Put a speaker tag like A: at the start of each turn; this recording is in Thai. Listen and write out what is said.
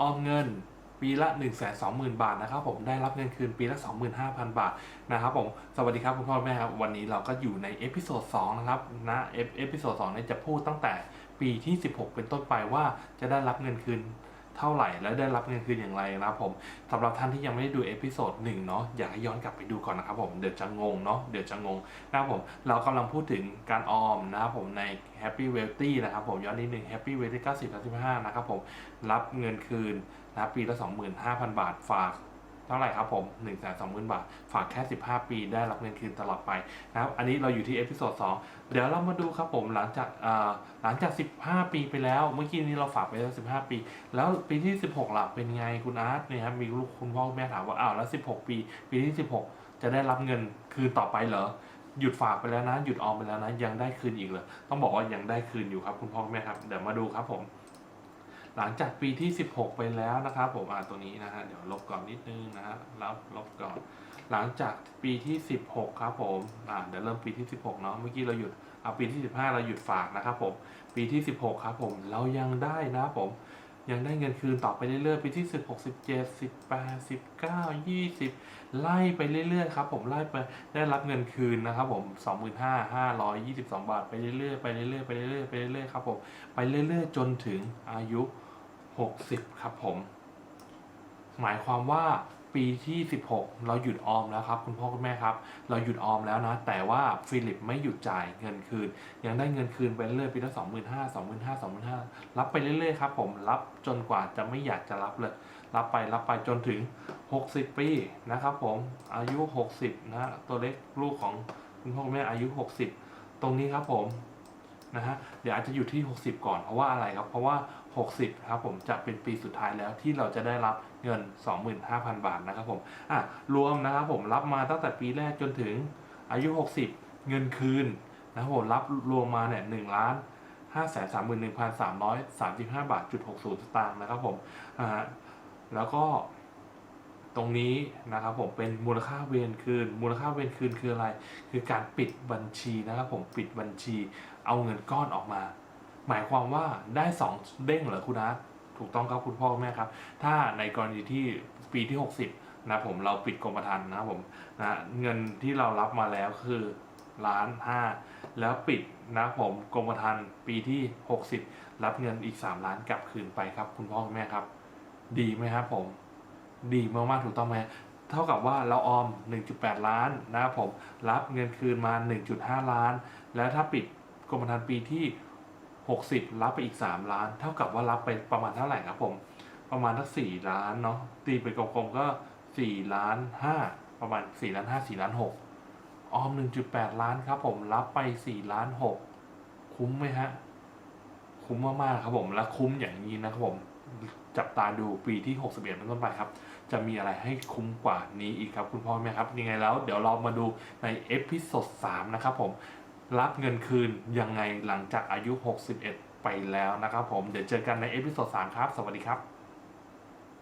A: ออมเงินปีละ 1 2 0 0 0 0 บาทนะครับผมได้รับเงินคืนปีละ 25,000 บาทนะครับผมสวัสดีครับคุณพ่อแม่ครับ วันนี้เราก็อยู่ในเอพิโซด2นะครับนะเอพเอพิโซด2เนี่ยจะพูดตั้งแต่ปีที่ 16 เป็นต้นไปว่าจะได้รับเงินคืน เท่าไหร่ และได้รับเงินคืนอย่างไรนะครับผมสำหรับท่านที่ยังไม่ได้ดูเอพิโซดหนึ่งเนาะอยากให้ย้อนกลับไปดูก่อนนะครับผมเดี๋ยวจะงงเนาะเดี๋ยวจะงงนะครับผมเรากำลังพูดถึงการออมนะครับผมใน Happy Wealthy นะครับผมย้อนนิดนึง Happy Wealthy 90 35นะครับผมรับเงินคืนนะครับปีละ 25,000 บาทฝาก เท่าไหร่ครับผม1 2 0 0 0 0บาท ฝากแค่ 15 ปีได้รับเงินคืนตลอดไปนะครับ อันนี้เราอยู่ที่เอพิโซด2เดี๋ยวเรามาดูครับผมหลังจากหลังจาก 15 ปีไปแล้ว เมื่อกี้นี้เราฝากไปแล้ว 15 ปี แล้วปีที่ 16ล่ะเป็นไงคุณอาร์ตเนี่ยครับมีลูกคุณพ่อคุณแม่ถามว่าอ้าวแล้ว 16 ปี ปีที่ 16 จะได้รับเงินคืนต่อไปเหรอหยุดฝากไปแล้วนะหยุดออมไปแล้วนะยังได้คืนอีกเหรอต้องบอกว่ายังได้คืนอยู่ครับคุณพ่อคุณแม่ครับเดี๋ยวมาดูครับผม หลังจากปีที่ 16 ไปแล้วนะครับ ผมอ่าตัวนี้นะฮะเดี๋ยวลบก่อนนิดนึงนะฮะลบลบก่อน หลังจากปีที่ 16 ครับผมอ่าเดี๋ยวเริ่มปีที่ 16 เนาะเมื่อกี้เราหยุดเอาปีที่ 15 เราหยุดฝากนะครับผมปีที่ 16 ครับผมเรายังได้นะครับผม ยังได้เงินคืนต่อไปเรื่อยๆปีที่ 16 17 18 19 20 ไล่ไปเรื่อยๆครับผมไล่ไปได้รับเงินคืนนะครับผม 25,522 บาทไปเรื่อยๆไปเรื่อยๆไปเรื่อยๆไปเรื่อยๆครับผมไปเรื่อยๆ จนถึงอายุ 60 ครับผม หมายความว่า ปีที่ 16 เราหยุดออมแล้วครับ คุณพ่อคุณแม่ครับ เราหยุดออมแล้วนะ แต่ว่าฟิลิปไม่หยุดจ่ายเงินคืน ยังได้เงินคืนไปเรื่อยปีละสองหมื่นห้าสองหมื่นห้าสองหมื่นห้ารับไปเรื่อยๆครับผมรับจนกว่าจะไม่อยากจะรับเลย รับไปรับไปจนถึง 60 ปีนะครับผมอายุ 60 นะฮะตัวเล็กลูกของคุณพ่อคุณแม่อายุ 60 ตรงนี้ครับผม นะฮะเดี๋ยวอาจจะอยู่ที่ 60 ก่อนเพราะว่าอะไรครับ เพราะว่า 60ครับผมจะเป็นปีสุดท้ายแล้วที่เราจะได้รับเงิน 25,000 บาทนะครับผมอะรวมนะครับผมรับมาตั้งแต่ปีแรกจนถึงอายุ 60 เงินคืนนะครับผมรับรวมมาเนี่ย1ล้าน5 3 1 3 3 5บาทจุด60สตางค์นะครับผมอ่าแล้วก็ ตรงนี้นะครับผมเป็นมูลค่าเวรคืน มูลค่าเวรคืนคืออะไร คือการปิดบัญชีนะครับผมปิดบัญชีเอาเงินก้อนออกมา หมายความว่าได้สองเด้งเหรอคุณอาร์ตถูกต้องครับคุณพ่อคุณแม่ครับ ถ้าในกรณีที่ปีที่ 60นะผมเราปิดกรมธรรม์นะผมนะเงินที่เรารับมาแล้วคือล้านห้าแล้วปิดนะผมกรมธรรม์ปีที่ 60 รับเงินอีก 3 ล้านกลับคืนไปครับ คุณพ่อคุณแม่ครับ ดีไหมครับผม ดีมากๆถูกต้องไหมเท่ากับว่าเราออม 1.8 ล้านนะครับผมรับเงินคืนมา 1.5 ล้าน แล้วถ้าปิดกรมธรรม์ปีที่ 60 รับไปอีก 3 ล้าน เท่ากับว่ารับไปประมาณเท่าไหร่ครับผม ประมาณทั้ง4ล้านเนาะตีไปกลมๆก็4ล้าน5ประมาณ4ล้าน5 4ล้าน6ออม 1.8 ล้านครับผมรับไป4ล้าน6คุ้มไหมฮะ คุ้มมากๆครับผมและคุ้มอย่างนี้นะครับผม จับตาดูปีที่ 61เป็นต้นไปครับ จะมีอะไรให้คุ้มกว่านี้อีกครับ คุณพ่อแม่ครับ ยังไงแล้วเดี๋ยวเรามาดูในเอพิโซด3นะครับผมรับเงินคืนยังไงหลังจากอายุ 61 ไปแล้วนะครับผม เดี๋ยวเจอกันในเอพิโซด3ครับ สวัสดีครับ